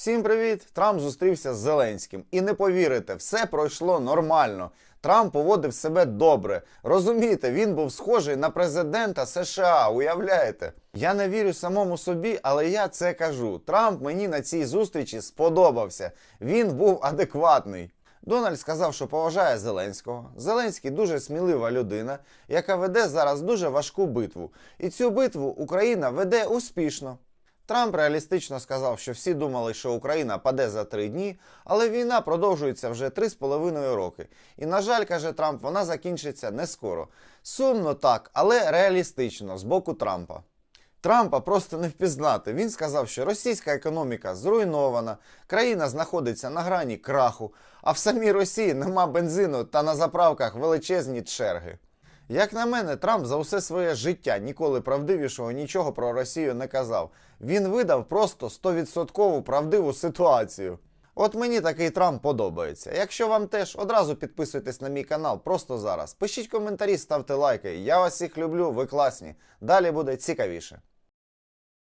Всім привіт! Трамп зустрівся з Зеленським. І не повірите, все пройшло нормально. Трамп поводив себе добре. Розумієте, він був схожий на президента США. Уявляєте? Я не вірю самому собі, але я це кажу. Трамп мені на цій зустрічі сподобався. Він був адекватний. Дональд сказав, що поважає Зеленського. Зеленський дуже смілива людина, яка веде зараз дуже важку битву. І цю битву Україна веде успішно. Трамп реалістично сказав, що всі думали, що Україна паде за три дні, але війна продовжується вже три з половиною роки. І, на жаль, каже Трамп, вона закінчиться не скоро. Сумно так, але реалістично з боку Трампа. Трампа просто не впізнати. Він сказав, що російська економіка зруйнована, країна знаходиться на грані краху, а в самій Росії нема бензину та на заправках величезні черги. Як на мене, Трамп за усе своє життя ніколи правдивішого нічого про Росію не казав. Він видав просто 100% правдиву ситуацію. От мені такий Трамп подобається. Якщо вам теж, одразу підписуйтесь на мій канал просто зараз. Пишіть коментарі, ставте лайки. Я вас всіх люблю, ви класні. Далі буде цікавіше.